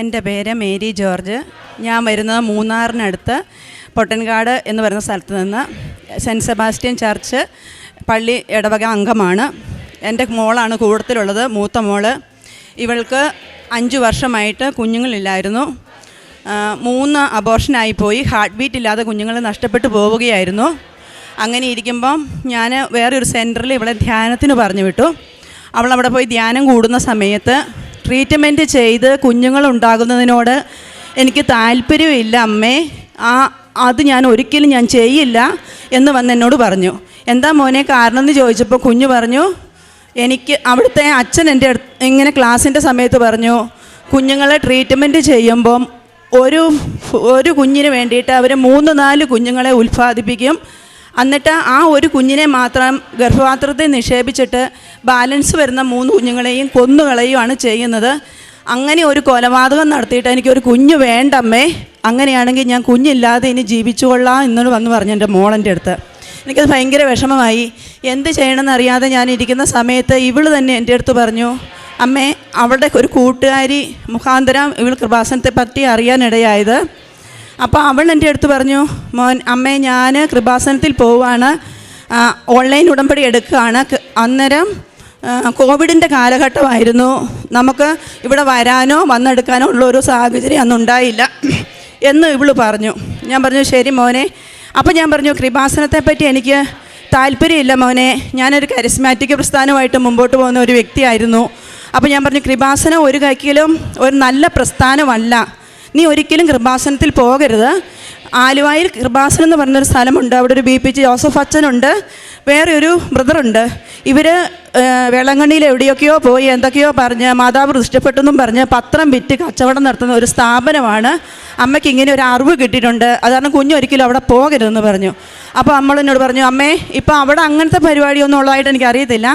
എന്റെ പേര് Mary George. ഞാൻ വരുന്നത് മൂന്നാറിനടുത്ത് പൊട്ടൻകാട് എന്ന് പറയുന്ന സ്ഥലത്ത് നിന്ന് സെന്റ് സെബാസ്റ്റ്യൻ ചർച്ച് പള്ളി ഇടവക അംഗമാണ്. എന്റെ മോളാണ് കൂടത്തിലുള്ളത് മൂത്ത മോൾ. ഇവൾക്ക് അഞ്ച് വർഷമായിട്ട് കുഞ്ഞുങ്ങളില്ലായിരുന്നു. മൂന്ന് അബോർഷനായി പോയി. ഹാർട്ട് ബീറ്റ് ഇല്ലാതെ കുഞ്ഞുങ്ങൾ നഷ്ടപ്പെട്ടു പോവുകയായിരുന്നു. അങ്ങനെ ഇരിക്കുമ്പം ഞാൻ വേറൊരു സെന്ററിൽ ഇവളെ ധ്യാനത്തിന് പറഞ്ഞു വിട്ടു. അവൾ അവിടെ പോയി ധ്യാനം കൂടുന്ന സമയത്ത് ട്രീറ്റ്മെന്റ് ചെയ്ത് കുഞ്ഞുങ്ങളുണ്ടാകുന്നതിനോട് എനിക്ക് താല്പര്യമില്ല അമ്മേ. ആ അത് ഞാൻ ഒരിക്കലും ഞാൻ ചെയ്യില്ല എന്ന് വന്ന് എന്നോട് പറഞ്ഞു. എന്താ മോനെ കാരണം എന്ന് ചോദിച്ചപ്പോൾ കുഞ്ഞു പറഞ്ഞു എനിക്ക് അവിടുത്തെ അച്ഛൻ എന്റെ അടുത്ത് ഇങ്ങനെ ക്ലാസ്സിന്റെ സമയത്ത് പറഞ്ഞു കുഞ്ഞുങ്ങളെ ട്രീറ്റ്മെന്റ് ചെയ്യുമ്പം ഒരു ഒരു കുഞ്ഞിന് വേണ്ടിയിട്ട് അവർ മൂന്ന് നാല് കുഞ്ഞുങ്ങളെ ഉൽപ്പാദിപ്പിക്കും എന്നിട്ട് ആ ഒരു കുഞ്ഞിനെ മാത്രം ഗർഭപാത്രത്തിൽ നിക്ഷേപിച്ചിട്ട് ബാലൻസ് വരുന്ന മൂന്ന് കുഞ്ഞുങ്ങളെയും കൊന്നുകളയുമാണ് ചെയ്യുന്നത്. അങ്ങനെ ഒരു കൊലപാതകം നടത്തിയിട്ട് എനിക്കൊരു കുഞ്ഞ് വേണ്ടമ്മേ. അങ്ങനെയാണെങ്കിൽ ഞാൻ കുഞ്ഞില്ലാതെ ഇനി ജീവിച്ചുകൊള്ളാം എന്നോട് വന്ന് പറഞ്ഞു എന്റെ മോളന്റെ അടുത്ത്. എനിക്കത് ഭയങ്കര വിഷമമായി. എന്ത് ചെയ്യണമെന്ന് അറിയാതെ ഞാൻ ഇരിക്കുന്ന സമയത്ത് ഇവൾ തന്നെ എന്റെ അടുത്ത് പറഞ്ഞു അമ്മേ അവളുടെ ഒരു കൂട്ടുകാരി മുഖാന്തരം ഇവൾ കൃപാസനത്തെ പറ്റി അറിയാനിടയായത്. അപ്പോൾ അവൾ എന്റെ അടുത്ത് പറഞ്ഞു മോൻ അമ്മേ ഞാൻ കൃപാസനത്തിൽ പോവാണ് ഓൺലൈൻ ഉടമ്പടി എടുക്കുകയാണ്. അന്നേരം കോവിഡിന്റെ കാലഘട്ടമായിരുന്നു. നമുക്ക് ഇവിടെ വരാനോ വന്നെടുക്കാനോ ഉള്ള ഒരു സാഹചര്യം അന്നുണ്ടായില്ല എന്ന് ഇവൾ പറഞ്ഞു. ഞാൻ പറഞ്ഞു ശരി മോനെ. അപ്പോൾ ഞാൻ പറഞ്ഞു കൃപാസനത്തെ പറ്റി എനിക്ക് താല്പര്യമില്ല മോനെ. ഞാനൊരു കരിസ്മാറ്റിക് പ്രസ്ഥാനമായിട്ട് മുമ്പോട്ട് പോകുന്ന ഒരു വ്യക്തിയായിരുന്നു. അപ്പോൾ ഞാൻ പറഞ്ഞു കൃപാസനം ഒരു കൈക്കിലും ഒരു നല്ല പ്രസ്ഥാനമല്ല. നീ ഒരിക്കലും കൃപാസനത്തിൽ പോകരുത്. ആലുവായിൽ കൃപാസനം എന്ന് പറഞ്ഞൊരു സ്ഥലമുണ്ട്. അവിടെ ഒരു ബി പി ജി ജോസഫ് അച്ഛനുണ്ട്. വേറെ ഒരു ബ്രദറുണ്ട്. ഇവർ വേളങ്കണ്ണിയിൽ എവിടെയൊക്കെയോ പോയി എന്തൊക്കെയോ പറഞ്ഞ് മാതാവ് ദൃഷ്ടപ്പെട്ടെന്നും പറഞ്ഞ് പത്രം വിറ്റ് കച്ചവടം നടത്തുന്ന ഒരു സ്ഥാപനമാണ്. അമ്മയ്ക്ക് ഇങ്ങനെ ഒരു അറിവ് കിട്ടിയിട്ടുണ്ട്. അത് കാരണം കുഞ്ഞൊരിക്കലും അവിടെ പോകരുതെന്ന് പറഞ്ഞു. അപ്പോൾ അമ്മൾ എന്നോട് പറഞ്ഞു അമ്മേ ഇപ്പോൾ അവിടെ അങ്ങനത്തെ പരിപാടിയൊന്നും ഉള്ളതായിട്ട് എനിക്കറിയത്തില്ല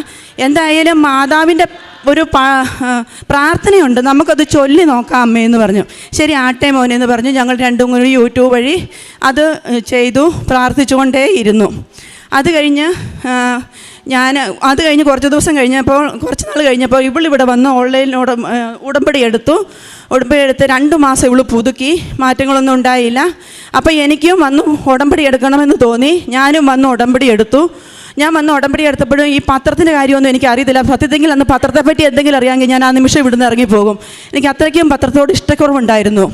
എന്തായാലും മാതാവിന്റെ ഒരു പ്രാർത്ഥനയുണ്ട്. നമുക്കത് ചൊല്ലി നോക്കാം അമ്മയെന്ന് പറഞ്ഞു. ശരി ആട്ടെ മോനെ എന്ന് പറഞ്ഞു. ഞങ്ങൾ രണ്ടും കൂടി യൂട്യൂബ് വഴി അത് ചെയ്തു പ്രാർത്ഥിച്ചുകൊണ്ടേ ഇരുന്നു അത് കഴിഞ്ഞ് ഞാൻ അത് കഴിഞ്ഞ് കുറച്ച് ദിവസം കഴിഞ്ഞപ്പോൾ കുറച്ച് നാൾ കഴിഞ്ഞപ്പോൾ ഇവളിവിടെ വന്ന് ഓൺലൈനിൽ ഉട ഉടമ്പടി എടുത്തു. ഉടമ്പടി എടുത്ത് രണ്ട് മാസം ഇവൾ പുതുക്കി. മാറ്റങ്ങളൊന്നും ഉണ്ടായില്ല. അപ്പോൾ എനിക്കും വന്ന് ഉടമ്പടി എടുക്കണമെന്ന് തോന്നി. ഞാനും വന്ന് ഉടമ്പടി എടുത്തു. ഞാൻ വന്ന് ഉടമ്പടി എടുത്തപ്പോഴും ഈ പത്രത്തിന്റെ കാര്യമൊന്നും എനിക്ക് അറിയത്തില്ല. സത്യത്തെങ്കിൽ അന്ന് പത്രത്തെപ്പറ്റി എന്തെങ്കിലും അറിയാമെങ്കിൽ ഞാൻ ആ നിമിഷം ഇവിടുന്ന് ഇറങ്ങിപ്പോകും എനിക്ക് അത്രയ്ക്കും പത്രത്തോട് ഇഷ്ടക്കുറവുണ്ടായിരുന്നു.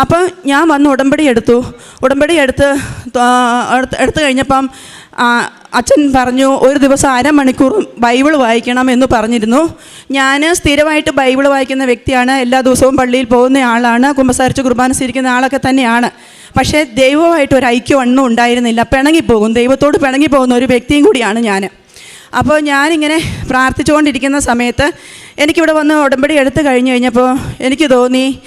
അപ്പം ഞാൻ വന്ന് ഉടമ്പടി എടുത്തു. ഉടമ്പടി എടുത്ത് എടുത്തു കഴിഞ്ഞപ്പം അച്ഛൻ പറഞ്ഞു ഒരു ദിവസം അരമണിക്കൂർ ബൈബിൾ വായിക്കണം എന്ന് പറഞ്ഞിരുന്നു. ഞാൻ സ്ഥിരമായിട്ട് ബൈബിൾ വായിക്കുന്ന വ്യക്തിയാണ്. എല്ലാ ദിവസവും പള്ളിയിൽ പോകുന്ന ആളാണ്. കുമ്പസാരിച്ച് കുർബാന സ്വീകരിക്കുന്ന ആളൊക്കെ തന്നെയാണ്. പക്ഷേ ദൈവമായിട്ട് ഒരു ഐക്യം ഒന്നും ഉണ്ടായിരുന്നില്ല. പിണങ്ങിപ്പോകും. ദൈവത്തോട് പിണങ്ങിപ്പോകുന്ന ഒരു വ്യക്തിയും കൂടിയാണ് ഞാൻ അപ്പോൾ ഞാനിങ്ങനെ പ്രാർത്ഥിച്ചുകൊണ്ടിരിക്കുന്ന സമയത്ത് എനിക്കിവിടെ വന്ന് ഉടമ്പടി എടുത്തു കഴിഞ്ഞ് കഴിഞ്ഞപ്പോൾ എനിക്ക് തോന്നി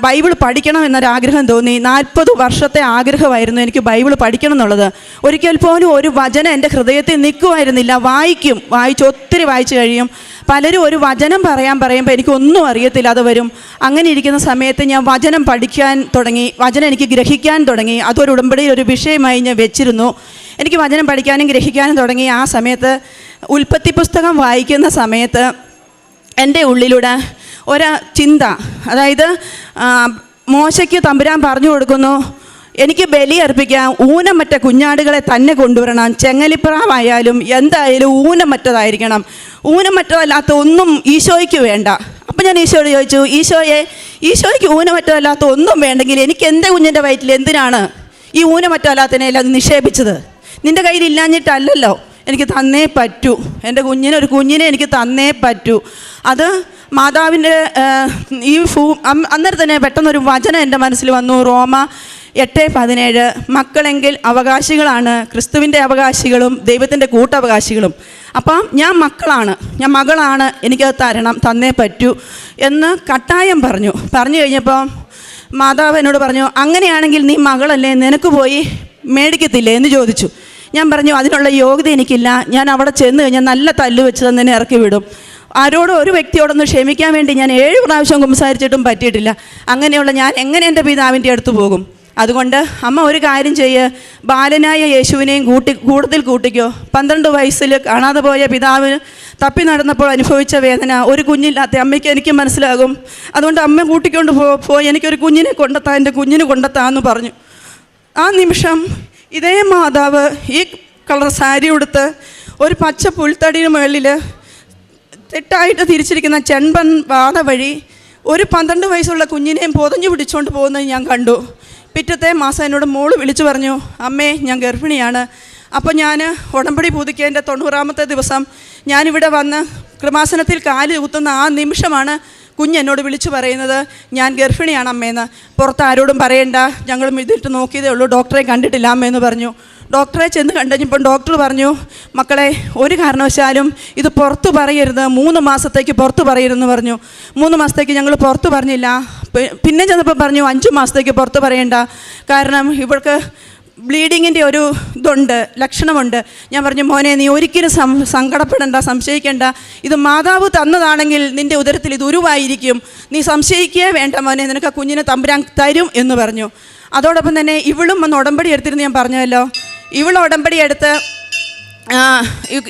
ബൈബിൾ പഠിക്കണം എന്നൊരാഗ്രഹം തോന്നി. നാൽപ്പത് വർഷത്തെ ആഗ്രഹമായിരുന്നു എനിക്ക് ബൈബിൾ പഠിക്കണം എന്നുള്ളത്. ഒരിക്കൽ പോലും ഒരു വചനം എന്റെ ഹൃദയത്തിൽ നിൽക്കുമായിരുന്നില്ല. വായിക്കും. വായിച്ച് ഒത്തിരി വായിച്ചു കഴിയും. പലരും ഒരു വചനം പറയാൻ പറയുമ്പോൾ എനിക്കൊന്നും അറിയത്തില്ല അത് വരും. അങ്ങനെ ഇരിക്കുന്ന സമയത്ത് ഞാൻ വചനം പഠിക്കാൻ തുടങ്ങി. വചനം എനിക്ക് ഗ്രഹിക്കാൻ തുടങ്ങി. അതൊരു ഉടമ്പടിയിൽ ഒരു വിഷയമായി ഞാൻ വെച്ചിരുന്നു. എനിക്ക് വചനം പഠിക്കാനും ഗ്രഹിക്കാനും തുടങ്ങി. ആ സമയത്ത് ഉൽപ്പത്തി പുസ്തകം വായിക്കുന്ന സമയത്ത് എന്റെ ഉള്ളിലൂടെ ഒരു ചിന്ത. അതായത് മോശയ്ക്ക് തമ്പുരാൻ പറഞ്ഞു കൊടുക്കുന്നു എനിക്ക് ബലി അർപ്പിക്കാൻ ഊനമറ്റ കുഞ്ഞാടുകളെ തന്നെ കൊണ്ടുവരണം. ചെങ്ങലിപ്രാവായാലും എന്തായാലും ഊനമറ്റതായിരിക്കണം. ഊനമറ്റതല്ലാത്ത ഒന്നും ഈശോയ്ക്ക് വേണ്ട. അപ്പം ഞാൻ ഈശോയോട് ചോദിച്ചു ഈശോയെ ഈശോയ്ക്ക് ഊനമറ്റതല്ലാത്ത ഒന്നും വേണ്ടെങ്കിൽ എനിക്ക് എന്റെ കുഞ്ഞിന്റെ വയറ്റിൽ എന്തിനാണ് ഈ ഊനമറ്റമല്ലാത്തതിനെല്ലാം അത് നിക്ഷേപിച്ചത്? നിന്റെ കയ്യിൽ ഇല്ലാഞ്ഞിട്ടല്ലല്ലോ. എനിക്ക് തന്നേ പറ്റൂ. എന്റെ കുഞ്ഞിനെ ഒരു കുഞ്ഞിനെ എനിക്ക് തന്നേ പറ്റൂ. അത് മാതാവിന്റെ ഈ ഭൂ അന്നേരം തന്നെ പെട്ടെന്നൊരു വചനം എന്റെ മനസ്സിൽ വന്നു. റോമ എട്ട് പതിനേഴ്. മക്കളെങ്കിൽ അവകാശികളാണ് ക്രിസ്തുവിന്റെ അവകാശികളും ദൈവത്തിന്റെ കൂട്ടവകാശികളും. അപ്പം ഞാൻ മക്കളാണ് ഞാൻ മകളാണ് എനിക്കത് തരണം തന്നേ പറ്റൂ എന്ന് കട്ടായം പറഞ്ഞു. പറഞ്ഞു കഴിഞ്ഞപ്പോൾ മാതാവ് എന്നോട് പറഞ്ഞു അങ്ങനെയാണെങ്കിൽ നീ മകളല്ലേ? നിനക്ക് പോയി മേടിക്കത്തില്ലേ? എന്ന് ചോദിച്ചു. ഞാൻ പറഞ്ഞു അതിനുള്ള യോഗ്യത എനിക്കില്ല. ഞാൻ അവിടെ ചെന്ന് കഴിഞ്ഞാൽ നല്ല തല്ല് വെച്ച് തന്നെ ഇറക്കി വിടും. ആരോടും ഒരു വ്യക്തിയോടൊന്നും ക്ഷമിക്കാൻ വേണ്ടി ഞാൻ ഏഴ് പ്രാവശ്യം സംസാരിച്ചിട്ടും പറ്റിയിട്ടില്ല. അങ്ങനെയുള്ള ഞാൻ എങ്ങനെ എന്റെ പിതാവിന്റെ അടുത്ത് പോകും? അതുകൊണ്ട് അമ്മ ഒരു കാര്യം ചെയ്യ്. ബാലനായ യേശുവിനെയും കൂട്ടി കൂടുതൽ കൂട്ടിക്കോ. പന്ത്രണ്ട് വയസ്സിൽ കാണാതെ പോയ പിതാവിന് തപ്പി നടന്നപ്പോൾ അനുഭവിച്ച വേദന. ഒരു കുഞ്ഞില്ലാത്ത അമ്മയ്ക്ക് എനിക്ക് മനസ്സിലാകും. അതുകൊണ്ട് അമ്മ കൂട്ടിക്കൊണ്ട് പോ പോയി. എനിക്കൊരു കുഞ്ഞിനെ കൊണ്ടെത്താൻ എന്റെ കുഞ്ഞിന് കൊണ്ടെത്താമെന്ന് പറഞ്ഞു. ആ നിമിഷം ഇതേ മാതാവ് ഈ കളർ സാരി ഉടുത്ത് ഒരു പച്ച പുൽത്തടിയുടെ മുകളിൽ തെറ്റായിട്ട് തിരിച്ചിരിക്കുന്ന ചെൺപൻ വാത വഴി ഒരു പന്ത്രണ്ട് വയസ്സുള്ള കുഞ്ഞിനെയും പൊതഞ്ഞു പിടിച്ചുകൊണ്ട് പോകുന്നത് ഞാൻ കണ്ടു. പിറ്റത്തെ മാസം എന്നോട് മോൾ വിളിച്ചു പറഞ്ഞു അമ്മേ ഞാൻ ഗർഭിണിയാണ്. അപ്പോൾ ഞാൻ ഉടമ്പടി പുതുക്കിയതിന്റെ തൊണ്ണൂറാമത്തെ ദിവസം ഞാനിവിടെ വന്ന് കൃമാസനത്തിൽ കാൽ കുത്തുന്ന ആ നിമിഷമാണ് കുഞ്ഞ് എന്നോട് വിളിച്ചു പറയുന്നത്. ഞാൻ ഗർഭിണിയാണ് അമ്മയെന്ന് പുറത്ത് ആരോടും പറയണ്ട. ഞങ്ങളും ഇതിട്ട് നോക്കിയതേ ഉള്ളൂ. ഡോക്ടറെ കണ്ടിട്ടില്ല അമ്മയെന്ന് പറഞ്ഞു. ഡോക്ടറെ ചെന്ന് കണ്ടുകഴിഞ്ഞപ്പോൾ ഡോക്ടർ പറഞ്ഞു മക്കളെ ഒരു കാരണവശാലും ഇത് പുറത്ത് പറയരുത്. മൂന്ന് മാസത്തേക്ക് പുറത്ത് പറയരുതെന്ന് പറഞ്ഞു. മൂന്ന് മാസത്തേക്ക് ഞങ്ങൾ പുറത്ത് പറഞ്ഞില്ല. പിന്നെ ചെന്നപ്പോൾ പറഞ്ഞു അഞ്ച് മാസത്തേക്ക് പുറത്ത് പറയണ്ട. കാരണം ഇവൾക്ക് ബ്ലീഡിങ്ങിന്റെ ഒരു ഇതുണ്ട് ലക്ഷണമുണ്ട്. ഞാൻ പറഞ്ഞു മോനെ നീ ഒരിക്കലും സം സങ്കടപ്പെടേണ്ട സംശയിക്കേണ്ട. ഇത് മാതാവ് തന്നതാണെങ്കിൽ നിന്റെ ഉദരത്തിൽ ഇത് ഉരുവായിരിക്കും. നീ സംശയിക്കേ വേണ്ട മോനെ. നിനക്ക് ആ കുഞ്ഞിനെ തമ്പുരാൻ തരും എന്ന് പറഞ്ഞു. അതോടൊപ്പം തന്നെ ഇവളും ഒന്ന് ഉടമ്പടി എടുത്തിരുന്ന് ഞാൻ പറഞ്ഞല്ലോ ഇവൾ ഉടമ്പടി എടുത്ത്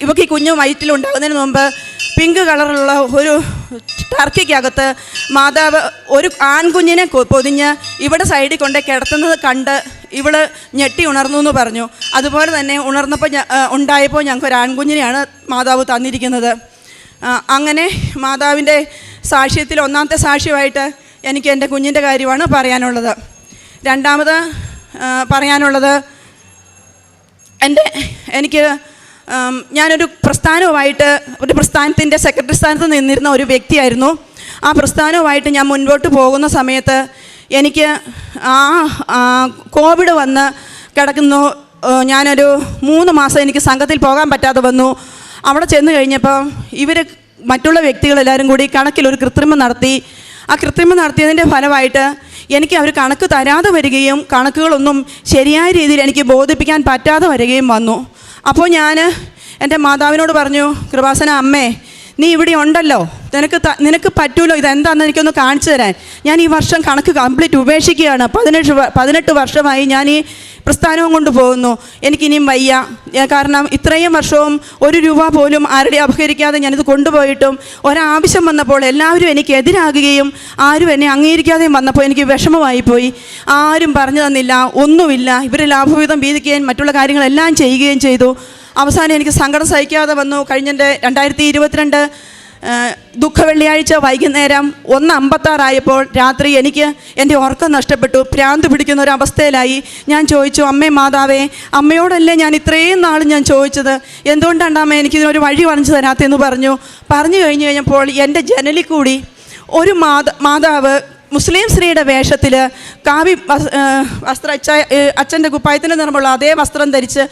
ഇവക്ക് ഈ കുഞ്ഞു വയറ്റിലുണ്ടാകുന്നതിന് മുമ്പ് പിങ്ക് കളറുള്ള ഒരു ടർക്കിക്കകത്ത് മാതാവ് ഒരു ആൺകുഞ്ഞിനെ പൊതിഞ്ഞ് ഇവിടെ സൈഡിൽ കൊണ്ട് കിടത്തുന്നത് കണ്ട് ഇവൾ ഞെട്ടി ഉണർന്നു എന്ന് പറഞ്ഞു. അതുപോലെ തന്നെ ഉണർന്നപ്പോൾ ഉണ്ടായപ്പോൾ ഞങ്ങൾക്ക് ഒരു ആൺകുഞ്ഞിനെയാണ് മാതാവ് തന്നിരിക്കുന്നത്. അങ്ങനെ മാതാവിന്റെ സാക്ഷ്യത്തിൽ ഒന്നാമത്തെ സാക്ഷ്യമായിട്ട് എനിക്ക് എന്റെ കുഞ്ഞിന്റെ കാര്യമാണ് പറയാനുള്ളത്. രണ്ടാമത് പറയാനുള്ളത് എന്റെ എനിക്ക് ഞാനൊരു പ്രസ്ഥാനവുമായിട്ട് ഒരു പ്രസ്ഥാനത്തിന്റെ സെക്രട്ടറി സ്ഥാനത്ത് നിന്നിരുന്ന ഒരു വ്യക്തിയായിരുന്നു. ആ പ്രസ്ഥാനവുമായിട്ട് ഞാൻ മുൻപോട്ട് പോകുന്ന സമയത്ത് എനിക്ക് ആ കോവിഡ് വന്ന് കിടക്കുന്നു. ഞാനൊരു മൂന്ന് മാസം എനിക്ക് സംഘത്തിൽ പോകാൻ പറ്റാതെ വന്നു. അവിടെ ചെന്ന് കഴിഞ്ഞപ്പോൾ ഇവർ മറ്റുള്ള വ്യക്തികളെല്ലാവരും കൂടി കണക്കിലൊരു കൃത്രിമം നടത്തി. ആ കൃത്രിമം നടത്തിയതിന്റെ ഫലമായിട്ട് എനിക്ക് അവർ കണക്ക് തരാതെ വരികയും കണക്കുകളൊന്നും ശരിയായ രീതിയിൽ എനിക്ക് ബോധിപ്പിക്കാൻ പറ്റാതെ വരികയും വന്നു. അപ്പോൾ ഞാൻ എന്റെ മാതാവിനോട് പറഞ്ഞു കൃപാസന അമ്മേ നീ ഇവിടെ ഉണ്ടല്ലോ. നിനക്ക് നിനക്ക് പറ്റൂലോ ഇതെന്താണെന്ന് എനിക്കൊന്ന് കാണിച്ചു തരാൻ. ഞാൻ ഈ വർഷം കണക്ക് കംപ്ലീറ്റ് ഉപേക്ഷിക്കുകയാണ്. പതിനെട്ട് പതിനെട്ട് വർഷമായി ഞാൻ ഈ പ്രസ്ഥാനവും കൊണ്ട് പോകുന്നു. എനിക്കിനിയും വയ്യ. കാരണം ഇത്രയും വർഷവും ഒരു രൂപ പോലും ആരുടെ അപഹരിക്കാതെ ഞാനിത് കൊണ്ടുപോയിട്ടും ഒരാവശ്യം വന്നപ്പോൾ എല്ലാവരും എനിക്ക് എതിരാകുകയും ആരും എന്നെ അംഗീകരിക്കാതെയും വന്നപ്പോൾ എനിക്ക് വിഷമമായി പോയി. ആരും പറഞ്ഞു തന്നില്ല ഒന്നുമില്ല. ഇവർ ലാഭവിധം വീതിക്കുകയും മറ്റുള്ള കാര്യങ്ങളെല്ലാം ചെയ്യുകയും ചെയ്തു. അവസാനം എനിക്ക് സങ്കടം സഹിക്കാതെ വന്നു. കഴിഞ്ഞതിന്റെ രണ്ടായിരത്തി ഇരുപത്തിരണ്ട് ദുഃഖ വെള്ളിയാഴ്ച വൈകുന്നേരം ഒന്ന് അമ്പത്താറായപ്പോൾ രാത്രി എനിക്ക് എന്റെ ഉറക്കം നഷ്ടപ്പെട്ടു. ഭ്രാന്ത് പിടിക്കുന്ന ഒരു അവസ്ഥയിലായി. ഞാൻ ചോദിച്ചു അമ്മേ മാതാവേ അമ്മയോടല്ലേ ഞാൻ ഇത്രയും നാൾ ഞാൻ ചോദിച്ചത്? എന്തുകൊണ്ടാണ് അമ്മ എനിക്കിതിനൊരു വഴി പറഞ്ഞു തരാത്തെന്ന് പറഞ്ഞു? പറഞ്ഞു കഴിഞ്ഞു കഴിഞ്ഞപ്പോൾ എന്റെ ജനലിൽ കൂടി ഒരു മാത മാതാവ് മുസ്ലിം സ്ത്രീയുടെ വേഷത്തിൽ കാവി വസ്ത്ര അച്ഛ- അച്ഛന്റെ കുപ്പായത്തിന്റെ നിറമുള്ള അതേ വസ്ത്രം ധരിച്ച്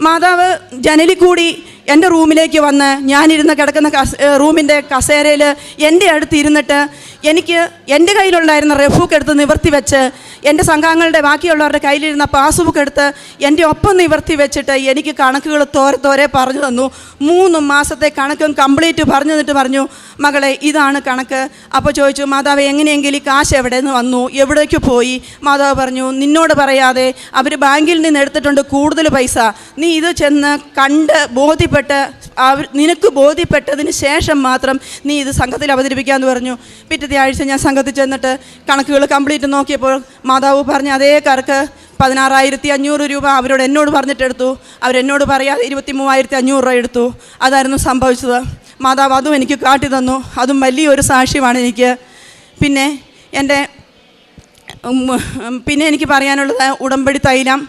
മാതാവ് ജനലിൽ കൂടി എന്റെ റൂമിലേക്ക് വന്ന് ഞാനിരുന്ന് കിടക്കുന്ന കസ റൂമിന്റെ കസേരയിൽ എന്റെ അടുത്ത് ഇരുന്നിട്ട് എനിക്ക് എന്റെ കയ്യിലുണ്ടായിരുന്ന റെഫൂക്ക് എടുത്ത് നിവർത്തി വെച്ച് എന്റെ സംഘാംഗങ്ങളുടെ ബാക്കിയുള്ളവരുടെ കയ്യിലിരുന്ന പാസ്ബുക്ക് എടുത്ത് എന്റെ ഒപ്പം നിവർത്തി വെച്ചിട്ട് എനിക്ക് കണക്കുകൾ തോരെ തോരെ പറഞ്ഞു തന്നു. മൂന്ന് മാസത്തെ കണക്കും കംപ്ലീറ്റ് പറഞ്ഞു തന്നിട്ട് പറഞ്ഞു മകളെ ഇതാണ് കണക്ക്. അപ്പോൾ ചോദിച്ചു മാതാവ് എങ്ങനെയെങ്കിലും ഈ കാശ് എവിടെ നിന്ന് വന്നു? എവിടേക്ക് പോയി? മാതാവ് പറഞ്ഞു നിന്നോട് പറയാതെ അവർ ബാങ്കിൽ നിന്ന് എടുത്തിട്ടുണ്ട് കൂടുതൽ പൈസ. നീ ഇത് ചെന്ന് കണ്ട് ബോധ്യപ്പെട്ട് അവർ നിനക്ക് ബോധ്യപ്പെട്ടതിന് ശേഷം മാത്രം നീ ഇത് സംഘത്തിൽ അവതരിപ്പിക്കാമെന്ന് പറഞ്ഞു. പിറ്റത്തെ ആഴ്ച ഞാൻ സംഘത്തിൽ ചെന്നിട്ട് കണക്കുകൾ കംപ്ലീറ്റ് നോക്കിയപ്പോൾ മാതാവ് പറഞ്ഞ അതേ കറക്ക് പതിനാറായിരത്തി അഞ്ഞൂറ് രൂപ അവരോട് എന്നോട് പറഞ്ഞിട്ടെടുത്തു. അവരെന്നോട് പറയാതെ ഇരുപത്തി മൂവായിരത്തി അഞ്ഞൂറ് രൂപ എടുത്തു. അതായിരുന്നു സംഭവിച്ചത്. മാതാവ് അതും എനിക്ക് കാട്ടി തന്നു. അതും വലിയൊരു സാക്ഷ്യമാണ് എനിക്ക്. പിന്നെ എന്റെ പിന്നെ എനിക്ക് പറയാനുള്ളത് ഉടമ്പടി തൈലം.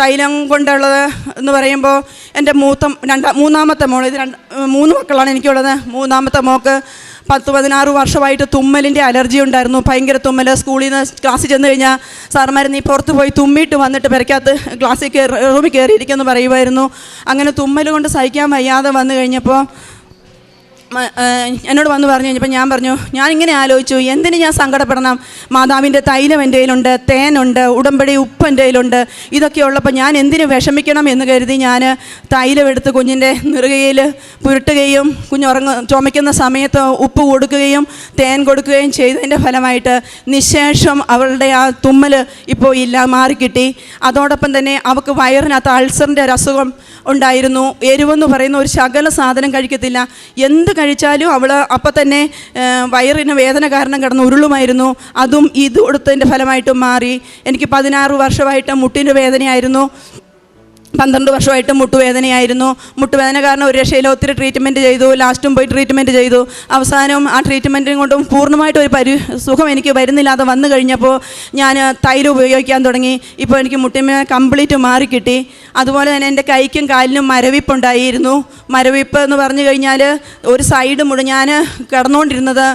തൈലം കൊണ്ടുള്ളത് എന്ന് പറയുമ്പോൾ എന്റെ മൂത്ത രണ്ടാ മൂന്നാമത്തെ മോൾ ഇത് രണ്ട് മൂന്ന് മക്കളാണ് എനിക്കുള്ളത്. മൂന്നാമത്തെ മോക്ക് പത്ത് പതിനാറ് വർഷമായിട്ട് തുമ്മലിന്റെ അലർജി ഉണ്ടായിരുന്നു. ഭയങ്കര തുമ്മൽ സ്കൂളിൽ നിന്ന് ക്ലാസ്സിൽ ചെന്ന് കഴിഞ്ഞാൽ സാർമാർ നീ പുറത്ത് പോയി തുമ്മിയിട്ട് വന്നിട്ട് പെരക്കകത്ത് ക്ലാസ്സിൽ കയറി റൂമിൽ കയറിയിരിക്കുമെന്ന് പറയുമായിരുന്നു. അങ്ങനെ തുമ്മൽ കൊണ്ട് സഹിക്കാൻ വയ്യാതെ വന്നു കഴിഞ്ഞപ്പോൾ എന്നോട് വന്ന് പറഞ്ഞു കഴിഞ്ഞപ്പോൾ ഞാൻ പറഞ്ഞു ഞാൻ ഇങ്ങനെ ആലോചിച്ചു എന്തിന് ഞാൻ സങ്കടപ്പെടണം? മാതാവിന്റെ തൈലം എന്റെ കയ്യിലുണ്ട് തേനുണ്ട് ഉടമ്പടി ഉപ്പ് എന്റെ കയ്യിലുണ്ട് ഇതൊക്കെ ഉള്ളപ്പോൾ ഞാൻ എന്തിനു വിഷമിക്കണം എന്ന് കരുതി ഞാൻ തൈലം എടുത്ത് കുഞ്ഞിന്റെ നെറുകയിൽ പുരട്ടുകയും കുഞ്ഞുറങ്ങ ചുമയ്ക്കുന്ന സമയത്ത് ഉപ്പ് കൊടുക്കുകയും തേൻ കൊടുക്കുകയും ചെയ്തതിന്റെ ഫലമായിട്ട് നിശേഷം അവളുടെ ആ തുമ്മൽ ഇപ്പോൾ ഇല്ല മാറിക്കിട്ടി. അതോടൊപ്പം തന്നെ അവൾക്ക് വയറിനകത്ത് അൾസറിന്റെ ഒരു അസുഖം ഉണ്ടായിരുന്നു. എരിവെന്ന് പറയുന്ന ഒരു ശകല സാധനം കഴിക്കത്തില്ല. എന്ത് കഴിച്ചാലും അവൾ അപ്പം തന്നെ വയറിന് വേദന കാരണം കിടന്ന് ഉരുളുമായിരുന്നു. അതും ഇത് കൊടുത്തതിന്റെ ഫലമായിട്ടും മാറി. എനിക്ക് പതിനാറ് വർഷമായിട്ട് മുട്ടിന്റെ വേദനയായിരുന്നു. പന്ത്രണ്ട് വർഷമായിട്ട് മുട്ടുവേദനയായിരുന്നു. മുട്ടുവേദന കാരണം ഒരു രക്ഷയില്ല ഒത്തിരി ട്രീറ്റ്മെന്റ് ചെയ്തു ലാസ്റ്റും പോയി ട്രീറ്റ്മെന്റ് ചെയ്തു. അവസാനം ആ ട്രീറ്റ്മെന്റും കൊണ്ടും പൂർണമായിട്ട് ഒരു പരി സുഖം എനിക്ക് വരുന്നില്ലാതെ വന്നു കഴിഞ്ഞപ്പോൾ ഞാൻ തൈര് ഉപയോഗിക്കാൻ തുടങ്ങി. ഇപ്പോൾ എനിക്ക് മുട്ടിമേ കംപ്ലീറ്റ് മാറിക്കിട്ടി അതുപോലെ തന്നെ എന്റെ കൈക്കും കാലിനും മരവിപ്പുണ്ടായിരുന്നു മരവിപ്പ് എന്ന് പറഞ്ഞു കഴിഞ്ഞാൽ ഒരു സൈഡ് മുഴുവൻ ഞാൻ കിടന്നുകൊണ്ടിരുന്നത്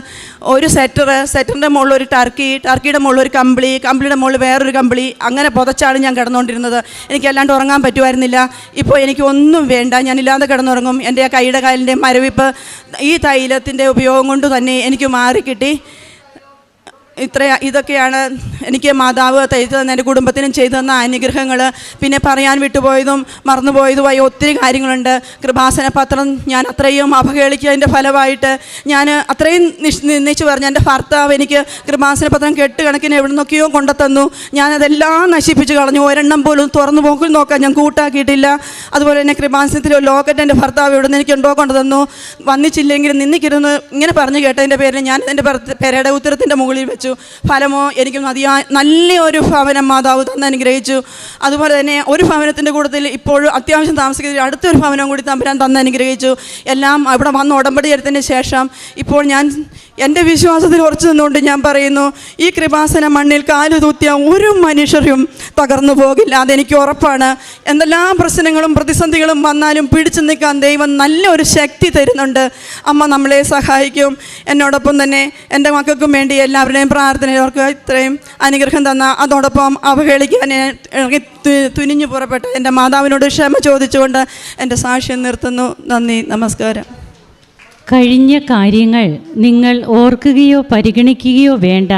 ഒരു സെറ്റർ സെറ്ററിന്റെ മുകളിൽ ഒരു ടർക്കി ടർക്കിയുടെ മുകളിൽ ഒരു കമ്പിളി കമ്പിളിയുടെ മുകളിൽ വേറൊരു കമ്പിളി അങ്ങനെ പുതച്ചാണ് ഞാൻ കിടന്നുകൊണ്ടിരുന്നത്. എനിക്ക് അല്ലാണ്ട് ഉറങ്ങാൻ പറ്റുമായിരുന്നില്ല. ഇപ്പോൾ എനിക്ക് ഒന്നും വേണ്ട. ഞാൻ ഇല്ലാതെ കിടന്നുറങ്ങും. എന്റെ കൈയുടെ കാലിന്റെ മരവിപ്പ് ഈ തൈലത്തിന്റെ ഉപയോഗം കൊണ്ട് തന്നെ എനിക്ക് മാറിക്കിട്ടി. ഇത്ര ഇതൊക്കെയാണ് എനിക്ക് മാതാവ് തയ്ച്ചു തന്ന എന്റെ കുടുംബത്തിനും ചെയ്തു തന്ന അനുഗ്രഹങ്ങൾ. പിന്നെ പറയാൻ വിട്ടുപോയതും മറന്നുപോയതുമായ ഒത്തിരി കാര്യങ്ങളുണ്ട്. കൃപാസന പത്രം ഞാൻ അത്രയും അവഹേളിച്ചതിന്റെ ഫലമായിട്ട് ഞാൻ അത്രയും നിന്നിച്ചു പറഞ്ഞു. എന്റെ ഭർത്താവ് എനിക്ക് കൃപാസന പത്രം കെട്ടുകണക്കിന് എവിടെ നിന്നൊക്കെയോ ഞാൻ ഞാനതെല്ലാം നശിപ്പിച്ച് കളഞ്ഞു. ഒരെണ്ണം പോലും തുറന്നു പോക്കിൽ നോക്കാൻ ഞാൻ കൂട്ടാക്കിയിട്ടില്ല. അതുപോലെ തന്നെ കൃപാസനത്തിലെ ലോക്കറ്റ് എന്റെ ഭർത്താവ് ഇവിടെ നിന്ന് എനിക്ക് ഉണ്ടോ കൊണ്ടുതന്നു. വന്നിച്ചില്ലെങ്കിൽ നിന്നിക്കിരുന്ന് ഇങ്ങനെ പറഞ്ഞു കേട്ടതിന്റെ പേരിൽ ഞാൻ എന്റെ പെരയുടെ ഉത്തരത്തിന്റെ മുകളിൽ വെച്ചു ഫലമോ എനിക്ക് മതിയായ നല്ലൊരു ഭവനം മാതാവ് തന്നെ അനുഗ്രഹിച്ചു. അതുപോലെ തന്നെ ഒരു ഭവനത്തിന്റെ കൂട്ടത്തിൽ ഇപ്പോഴും അത്യാവശ്യം താമസിക്കുന്ന അടുത്തൊരു ഭവനം കൂടി തമ്പുരാൻ തന്നെ അനുഗ്രഹിച്ചു. എല്ലാം അവിടെ വന്ന് ഉടമ്പടി എടുത്തതിന് ശേഷം ഇപ്പോൾ ഞാൻ എന്റെ വിശ്വാസത്തിൽ ഉറച്ചു നിന്നുകൊണ്ട് ഞാൻ പറയുന്നു ഈ കൃപാസന മണ്ണിൽ കാലുതൂത്തിയ ഒരു മനുഷ്യരും തകർന്നു പോകില്ല. അതെനിക്ക് ഉറപ്പാണ്. എന്തെല്ലാം പ്രശ്നങ്ങളും പ്രതിസന്ധികളും വന്നാലും പിടിച്ചു നിൽക്കാൻ ദൈവം നല്ലൊരു ശക്തി തരുന്നുണ്ട്. അമ്മ നമ്മളെ സഹായിക്കും. എന്നോടൊപ്പം തന്നെ എന്റെ മക്കൾക്കും വേണ്ടി എല്ലാവരുടെയും പ്രാർത്ഥനയോർക്ക് ഇത്രയും അനുഗ്രഹം തന്ന. അതോടൊപ്പം അവഹേളിക്കാൻ തുനിഞ്ഞു പുറപ്പെട്ട എന്റെ മാതാവിനോട് ക്ഷമ ചോദിച്ചുകൊണ്ട് എന്റെ സാക്ഷ്യം നിർത്തുന്നു. നന്ദി നമസ്കാരം. കഴിഞ്ഞ കാര്യങ്ങൾ നിങ്ങൾ ഓർക്കുകയോ പരിഗണിക്കുകയോ വേണ്ട.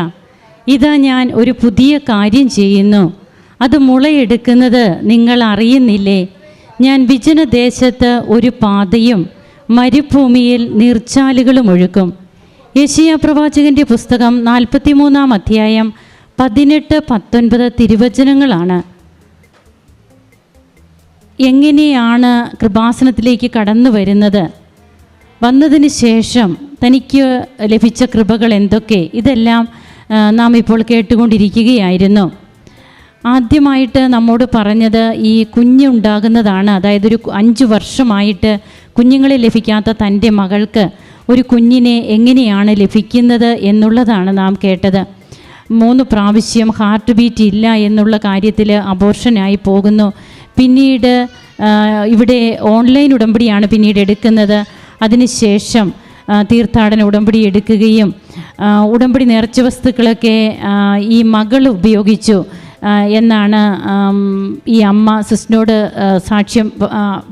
ഇതാ ഞാൻ ഒരു പുതിയ കാര്യം ചെയ്യുന്നു. അത് മുളയെടുക്കുന്നത് നിങ്ങൾ അറിയുന്നില്ലേ? ഞാൻ വിജനദേശത്ത് ഒരു പാതയും മരുഭൂമിയിൽ നീർച്ചാലുകളും ഒഴുക്കും. യശിയ പ്രവാചകന്റെ പുസ്തകം നാൽപ്പത്തിമൂന്നാം അധ്യായം പതിനെട്ട് പത്തൊൻപത് തിരുവചനങ്ങളാണ്. എങ്ങനെയാണ് കൃപാസനത്തിലേക്ക് കടന്നു വരുന്നത്? വന്നതിന് ശേഷം തനിക്ക് ലഭിച്ച കൃപകൾ എന്തൊക്കെ? ഇതെല്ലാം നാം ഇപ്പോൾ കേട്ടുകൊണ്ടിരിക്കുകയായിരുന്നു. ആദ്യമായിട്ട് നമ്മോട് പറഞ്ഞത് ഈ കുഞ്ഞുണ്ടാകുന്നതാണ്. അതായത് ഒരു അഞ്ച് വർഷമായിട്ട് കുഞ്ഞുങ്ങളെ ലഭിക്കാത്ത തന്റെ മകൾക്ക് ഒരു കുഞ്ഞിനെ എങ്ങനെയാണ് ലഭിക്കുന്നത് എന്നുള്ളതാണ് നാം കേട്ടത്. മൂന്ന് പ്രാവശ്യം ഹാർട്ട് ബീറ്റ് ഇല്ല എന്നുള്ള കാര്യത്തിൽ അബോർഷനായി പോകുന്നു. പിന്നീട് ഇവിടെ ഓൺലൈൻ ഉടമ്പടിയാണ് പിന്നീട് എടുക്കുന്നത്. അതിനുശേഷം തീർത്ഥാടന ഉടമ്പടി എടുക്കുകയും ഉടമ്പടി നേർച്ച വസ്തുക്കളൊക്കെ ഈ മകൾ ഉപയോഗിച്ചു. എന്നാണ് ഈ അമ്മ സിസ്റ്റിനോട് സാക്ഷ്യം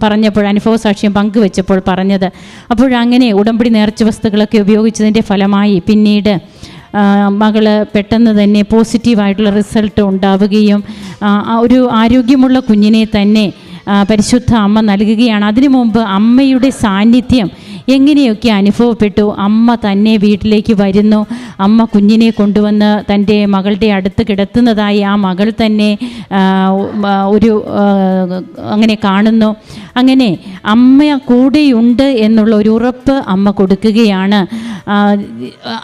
പറഞ്ഞപ്പോൾ അനുഭവ സാക്ഷ്യം പങ്കുവെച്ചപ്പോൾ പറഞ്ഞത്. അപ്പോഴങ്ങനെ ഉടമ്പടി നേർച്ച വസ്തുക്കളൊക്കെ ഉപയോഗിച്ചതിന്റെ ഫലമായി പിന്നീട് മകൾ പെട്ടെന്ന് തന്നെ പോസിറ്റീവായിട്ടുള്ള റിസൾട്ട് ഉണ്ടാവുകയും ഒരു ആരോഗ്യമുള്ള കുഞ്ഞിനെ തന്നെ പരിശുദ്ധ അമ്മ നൽകുകയാണ്. അതിനു മുമ്പ് അമ്മയുടെ സാന്നിധ്യം എങ്ങനെയൊക്കെ അനുഭവപ്പെട്ടു? അമ്മ തന്നെ വീട്ടിലേക്ക് വരുന്നു. അമ്മ കുഞ്ഞിനെ കൊണ്ടുവന്ന് തന്റെ മകളുടെ അടുത്ത് കിടത്തുന്നതായി ആ മകൾ തന്നെ ഒരു അങ്ങനെ കാണുന്നു. അങ്ങനെ അമ്മ കൂടെയുണ്ട് എന്നുള്ള ഒരു ഉറപ്പ് അമ്മ കൊടുക്കുകയാണ്.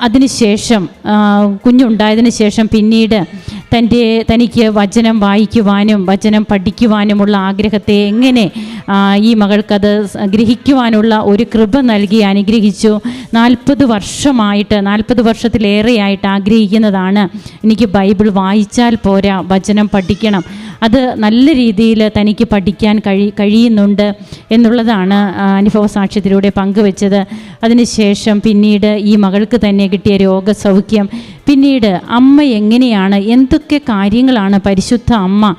അതിനുശേഷം കുഞ്ഞുണ്ടായതിനു ശേഷം പിന്നീട് തന്റെ തനിക്ക് വചനം വായിക്കുവാനും വചനം പഠിക്കുവാനുമുള്ള ആഗ്രഹത്തെ എങ്ങനെ ഈ മകൾക്കത് ഗ്രഹിക്കുവാനുള്ള ഒരു കൃപ നൽകി അനുഗ്രഹിച്ചു. നാൽപ്പത് വർഷമായിട്ട് നാൽപ്പത് വർഷത്തിലേറെയായിട്ട് ആഗ്രഹിക്കുന്നതാണ്. എനിക്ക് ബൈബിൾ വായിച്ചാൽ പോരാ വചനം പഠിക്കണം. അത് നല്ല രീതിയിൽ തനിക്ക് പഠിക്കാൻ കഴി കഴിയുന്നുണ്ട് എന്നുള്ളതാണ് അനുഭവ സാക്ഷ്യത്തിലൂടെ പങ്കുവെച്ചത്. അതിനുശേഷം പിന്നീട് ഈ മകൾക്ക് തന്നെ കിട്ടിയ രോഗസൗഖ്യം പിന്നീട് അമ്മ എങ്ങനെയാണ് എന്തൊക്കെ കാര്യങ്ങളാണ് പരിശുദ്ധ അമ്മ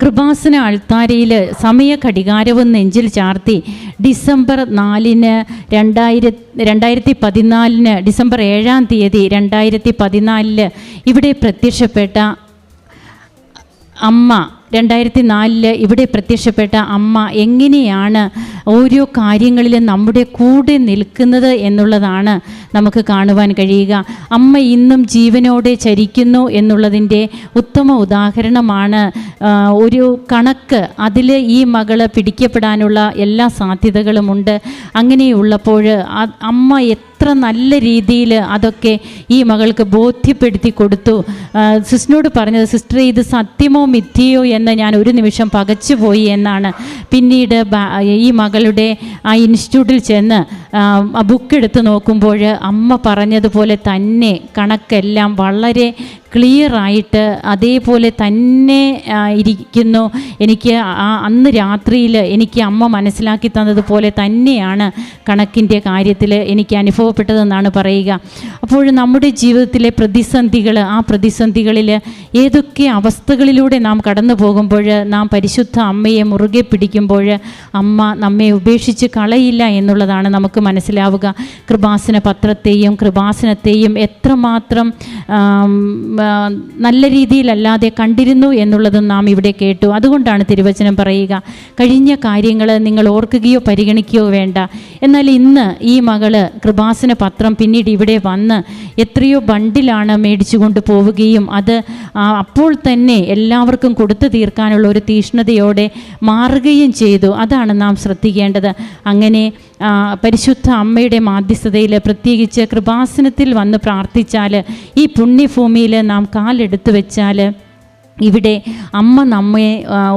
കൃപാസന അൾത്താരയിൽ സമയ ഘടികാരവും നെഞ്ചിൽ ചാർത്തി ഡിസംബർ നാലിന് രണ്ടായിര രണ്ടായിരത്തി പതിനാലിന് ഡിസംബർ ഏഴാം തീയതി രണ്ടായിരത്തി പതിനാലിൽ ഇവിടെ പ്രത്യക്ഷപ്പെട്ട അമ്മ രണ്ടായിരത്തി നാലിൽ ഇവിടെ പ്രത്യക്ഷപ്പെട്ട അമ്മ എങ്ങനെയാണ് ഓരോ കാര്യങ്ങളിലും നമ്മുടെ കൂടെ നിൽക്കുന്നത് എന്നുള്ളതാണ് നമുക്ക് കാണുവാൻ കഴിയുക. അമ്മ ഇന്നും ജീവനോടെ ചരിക്കുന്നു എന്നുള്ളതിന്റെ ഉത്തമ ഉദാഹരണമാണ് ഒരു കണക്ക് അതിൽ ഈ മകൾ പിടിക്കപ്പെടാനുള്ള എല്ലാ സാധ്യതകളുമുണ്ട്. അങ്ങനെയുള്ളപ്പോൾ അമ്മ എത്ര നല്ല രീതിയിൽ അതൊക്കെ ഈ മകൾക്ക് ബോധ്യപ്പെടുത്തി കൊടുത്തു. സിസ്റ്ററിനോട് പറഞ്ഞത് സിസ്റ്റർ ഇത് സത്യമോ മിഥ്യയോ എന്ന് ഞാൻ ഒരു നിമിഷം പകച്ചുപോയി എന്നാണ് പിന്നീട് ഈ മകളുടെ ആ ഇൻസ്റ്റിറ്റ്യൂട്ടിൽ ചെന്ന് ബുക്ക് എടുത്ത് നോക്കുമ്പോൾ അമ്മ പറഞ്ഞതുപോലെ തന്നെ കണക്കെല്ലാം വളരെ ക്ലിയർ ആയിട്ട് അതേപോലെ തന്നെ ഇരിക്കുന്നു. എനിക്ക് അന്ന് രാത്രിയിൽ എനിക്ക് അമ്മ മനസ്സിലാക്കി തന്നതുപോലെ തന്നെയാണ് കണക്കിന്റെ കാര്യത്തിൽ എനിക്ക് അനുഭവപ്പെട്ടതെന്നാണ് പറയുക. അപ്പോൾ നമ്മുടെ ജീവിതത്തിലെ പ്രതിസന്ധികൾ ആ പ്രതിസന്ധികളിൽ ഏതൊക്കെ അവസ്ഥകളിലൂടെ നാം കടന്നു പോകുമ്പോൾ നാം പരിശുദ്ധ അമ്മയെ മുറുകെ പിടിക്കുമ്പോൾ അമ്മ നമ്മെ ഉപേക്ഷിച്ച് കളയില്ല എന്നുള്ളതാണ് നമുക്ക് മനസ്സിലാവുക. കൃപാസന പത്രത്തെയും കൃപാസനത്തെയും എത്രമാത്രം നല്ല രീതിയിലല്ലാതെ കണ്ടിരുന്നു എന്നുള്ളതും നാം ഇവിടെ കേട്ടു. അതുകൊണ്ടാണ് തിരുവചനം പറയുക കഴിഞ്ഞ കാര്യങ്ങൾ നിങ്ങൾ ഓർക്കുകയോ പരിഗണിക്കുകയോ വേണ്ട. എന്നാൽ ഇന്ന് ഈ മകൾ കൃപാസന പത്രം പിന്നീട് ഇവിടെ വന്ന് എത്രയോ ബണ്ടിലാണ് മേടിച്ചു കൊണ്ട് പോവുകയും അത് അപ്പോൾ തന്നെ എല്ലാവർക്കും കൊടുത്തു തീർക്കാനുള്ള ഒരു തീഷ്ണതയോടെ മാറുകയും ചെയ്തു. അതാണ് നാം ശ്രദ്ധിക്കേണ്ടത്. അങ്ങനെ പരിശുദ്ധ അമ്മയുടെ മാധ്യസ്ഥതയിൽ പ്രത്യേകിച്ച് കൃപാസനത്തിൽ വന്ന് പ്രാർത്ഥിച്ചാൽ ഈ പുണ്യഭൂമിയിൽ നാം കാലെടുത്ത് വെച്ചാൽ ഇവിടെ അമ്മ നമ്മെ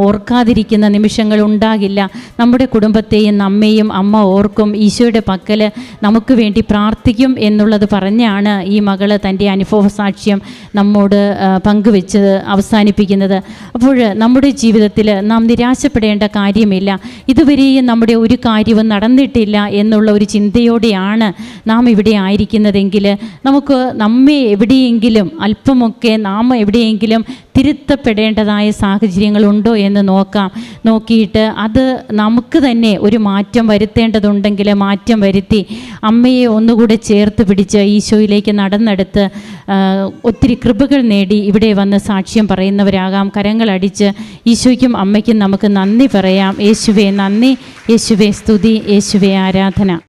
ഓർക്കാതിരിക്കുന്ന നിമിഷങ്ങൾ ഉണ്ടാകില്ല. നമ്മുടെ കുടുംബത്തെയും നമ്മെയും അമ്മ ഓർക്കും ഈശോയുടെ പക്കൽ നമുക്ക് വേണ്ടി പ്രാർത്ഥിക്കും എന്നുള്ളത് പറഞ്ഞാണ് ഈ മകൾ തന്റെ അനുഭവ സാക്ഷ്യം നമ്മോട് പങ്കുവെച്ച് പങ്കുവെച്ചത് അവസാനിപ്പിക്കുന്നത്. അപ്പോൾ നമ്മുടെ ജീവിതത്തിൽ നാം നിരാശപ്പെടേണ്ട കാര്യമില്ല. ഇതുവരെയും നമ്മുടെ ഒരു കാര്യവും നടന്നിട്ടില്ല എന്നുള്ള ഒരു ചിന്തയോടെയാണ് നാം ഇവിടെ ആയിരിക്കുന്നതെങ്കിൽ നമുക്ക് നമ്മെ എവിടെയെങ്കിലും അല്പമൊക്കെ നാം എവിടെയെങ്കിലും തിരുത്തപ്പെടേണ്ടതായ സാഹചര്യങ്ങളുണ്ടോ എന്ന് നോക്കാം. നോക്കിയിട്ട് അത് നമുക്ക് തന്നെ ഒരു മാറ്റം വരുത്തേണ്ടതുണ്ടെങ്കിൽ മാറ്റം വരുത്തി അമ്മയെ ഒന്നുകൂടെ ചേർത്ത് പിടിച്ച് ഈശോയിലേക്ക് നടന്നെടുത്ത് ഒത്തിരി കൃപകൾ നേടി ഇവിടെ വന്ന് സാക്ഷ്യം പറയുന്നവരാകാം. കരങ്ങളടിച്ച് ഈശോയ്ക്കും അമ്മയ്ക്കും നമുക്ക് നന്ദി പറയാം. യേശുവേ നന്ദി. യേശുവേ സ്തുതി. യേശുവേ ആരാധന.